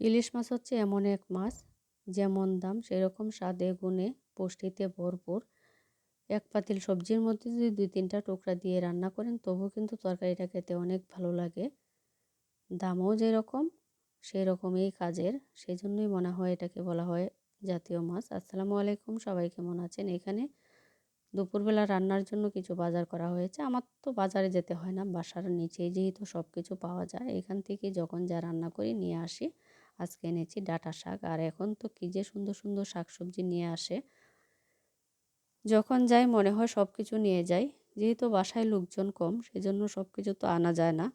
ইলিশ মাছ হচ্ছে এমন এক মাছ, যেমন দাম সেরকম স্বাদে গুণে পুষ্টিতে ভরপুর। এক পাতিল সবজির মধ্যে যদি দুই তিনটা টুকরা দিয়ে রান্না করেন তবু কিন্তু তরকারিটা খেতে অনেক ভালো লাগে। দামও যেরকম সেই রকমই কাজের সেই জন্যই মনে হয় এটাকে বলা হয় জাতীয় মাছ। আসসালামু আলাইকুম, সবাই কেমন আছেন? এখানে দুপুরবেলা রান্নার জন্য কিছু বাজার করা হয়েছে। আমার তো বাজারে যেতে হয় না, বাসার নিচেই যেহেতু সব কিছু পাওয়া যায়, এখান থেকে যখন যা রান্না করি নিয়ে আসি। আজকে এনেছি ডাটা শাক। আর এখন তো কী যে সুন্দর সুন্দর শাক সবজি নিয়ে আসে। যখন যাই মনে হয় সব কিছু নিয়ে যাই। যেহেতু বাসায় লোকজন কম, সেজন্য সব কিছু তো আনা যায় না।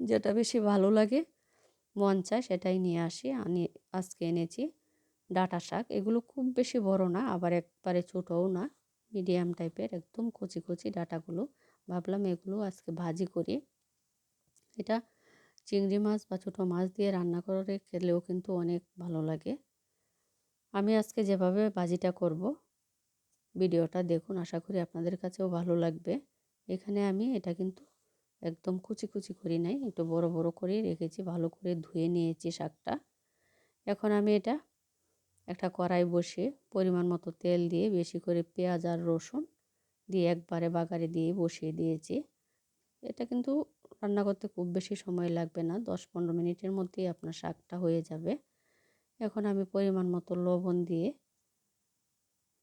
যেটা বেশি ভালো লাগে, মন চায় সেটাই নিয়ে আসি। আনি, আজকে এনেছি ডাটা শাক। এগুলো খুব বেশি বড় না, আবার একবারে ছোটও না। মিডিয়াম টাইপের, একদম কচি কচি ডাটাগুলো। ভাবলাম এগুলো আজকে ভাজি করি। এটা চিংড়ি মাছ বা ছোটো মাছ দিয়ে রান্না করে খেলেও কিন্তু অনেক ভালো লাগে। আমি আজকে যেভাবে ভাজিটা করব, ভিডিওটা দেখুন, আশা করি আপনাদের কাছেও ভালো লাগবে। এখানে আমি এটা কিন্তু একদম কুচি কুচি করি নাই, একটু বড় বড় করে রেখেছি, ভালো করে ধুয়ে নিয়েছি শাকটা। এখন আমি এটা একটা কড়াই বসিয়ে পরিমাণ মতো তেল দিয়ে বেশি করে পেঁয়াজ আর রসুন দিয়ে একবারে বাগারে দিয়ে বসিয়ে দিয়েছি। এটা কিন্তু রান্না করতে খুব বেশি সময় লাগবে না। দশ পনেরো মিনিটের মধ্যেই আপনার শাকটা হয়ে যাবে। এখন আমি পরিমাণ মতো লবণ দিয়ে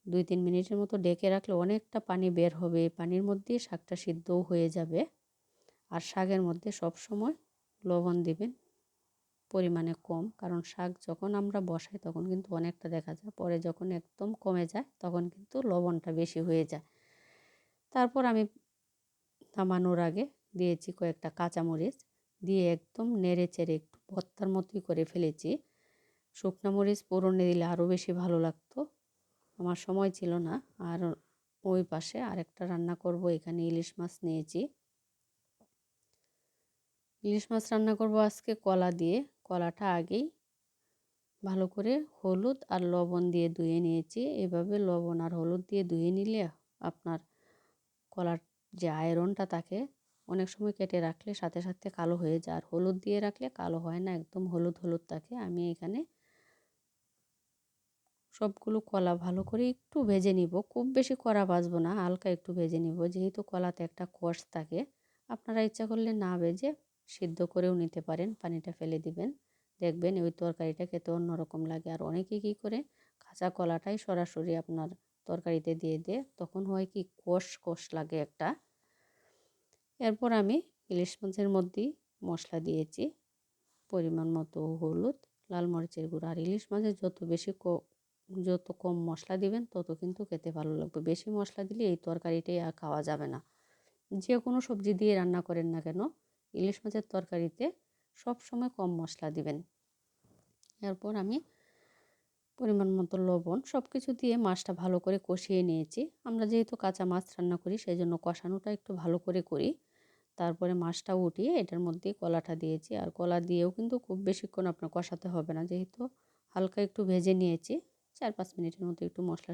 দুই তিন মিনিটের মতো ডেকে রাখলে অনেকটা পানি বের হবে। পানির মধ্যেই শাকটা সিদ্ধও হয়ে যাবে। আর শাকের মধ্যে সব সময় লবণ দিবেন পরিমাণে কম। কারণ শাক যখন আমরা বসাই তখন কিন্তু অনেকটা দেখা যায়। পরে যখন একদম কমে যায় তখন কিন্তু লবণটা বেশি হয়ে যায়। তারপর আমি নামানোর আগে দিয়েছি কয়েকটা কাঁচামরিচ, দিয়ে একদম নেড়ে চেড়ে একটু ভর্তার মতোই করে ফেলেছি। শুকনো মরিচ পোড়নে দিলে আরও বেশি ভালো লাগতো। আমার সময় ছিল না, আর ওই পাশে আরেকটা রান্না করব, এখানে ইলিশ মাছ নিয়েছি। ইলিশ মাছ রান্না করব আজকে কলা দিয়ে। কলাটা আগেই ভালো করে হলুদ আর লবণ দিয়ে ধুয়ে নিয়েছি। এভাবে লবণ আর হলুদ দিয়ে ধুয়ে নিলে আপনার কলার যে আয়রনটা থাকে অনেক সময় কেটে রাখলে সাথে সাথে কালো হয়ে যায়। আর হলুদ দিয়ে রাখলে কালো হয় না, একদম হলুদ হলুদ থাকে। আমি এখানে সবগুলো কলা ভালো করে একটু ভেজে নিব। খুব বেশি কড়া ভাজবো না, হালকা একটু ভেজে নিব। যেহেতু কলাতে একটা কষ থাকে, আপনারা ইচ্ছা করলে না ভেজে সিদ্ধ করেও নিতে পারেন। পানিটা ফেলে দিবেন। দেখবেন ওই তরকারিটা খেতে অন্যরকম লাগে। আর অনেকে কী করে, কাঁচা কলাটাই সরাসরি আপনার তরকারিতে দিয়ে দেয়। তখন হয় কি, কষ কষ লাগে একটা। এরপর আমি ইলিশ মাছের মধ্যেই মশলা দিয়েছি। পরিমাণ মতো হলুদ, লাল মরিচের গুঁড়ো। আর ইলিশ মাছের যত বেশি যত কম মশলা দিবেন, তত কিন্তু খেতে ভালো লাগবে। বেশি মশলা দিলে এই তরকারিটাই আর খাওয়া যাবে না। যে কোনো সবজি দিয়ে রান্না করেন না কেন, ইলিশ মাছের তরকারিতে সব সময় কম মশলা দিবেন। এরপর আমি পরিমাণ মতো লবণ সব কিছু দিয়ে মাছটা ভালো করে কষিয়ে নিয়েছি। আমরা যেহেতু কাঁচা মাছ রান্না করি সেই জন্য কষানোটা একটু ভালো করে করি। তারপরে মাছটা উঠিয়ে এটার মধ্যে কলাটা দিয়েছি। আর কলা দিয়েও কিন্তু খুব বেশিক্ষণ আপনার কষাতে হবে না। যেহেতু হালকা একটু ভেজে নিয়েছি, চার পাঁচ মিনিটের মতো একটু মশলা